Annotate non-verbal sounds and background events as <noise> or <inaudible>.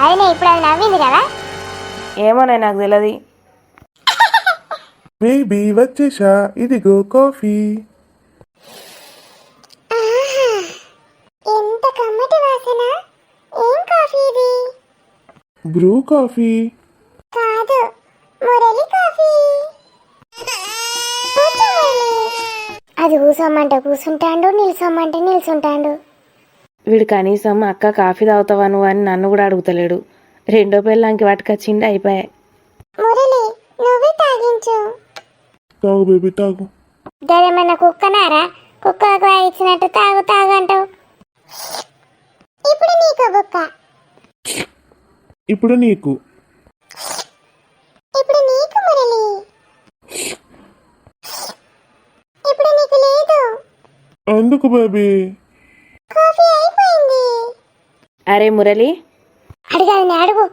అదినే ఇప్పుడు అది నవ్వింది కదా? ఏమోనే నాకు తెలియదు బేబీ <laughs> వచ్చేసా ఇదిగో కాఫీ. ఎంత కమ్మటి వాసన. ఏం కాఫీ ఇది? Bru coffee. కాదు మురళి కాఫీ. అది కూసోమంటే కూసుంటాడు నిల్చోమంటే నిల్చుంటాడు వీడు కనీసం అక్క కాఫీ తాగుతావా నువ్వు అని నన్ను కూడా అడుగుతలేడు. రెండో పిల్లంకి పట్టుకొచ్చిండి అయిపోయాయి. మురళి నువ్వే తాగించు. తాగు బేబీ తాగు. గదేమన్నా కుక్కనారా? కుక్కకు ఇచ్చినట్టు తాగు తాగు అంటావు. ఇప్పుడు నీకు బుక్క ఇప్పుడు నీకు. ఇప్పుడు నీకు మురళి. ఇప్పుడు నీకు లేదు. ఎందుకు బేబీ? కాఫీ అరే మురళి అడగాలి అడుగు.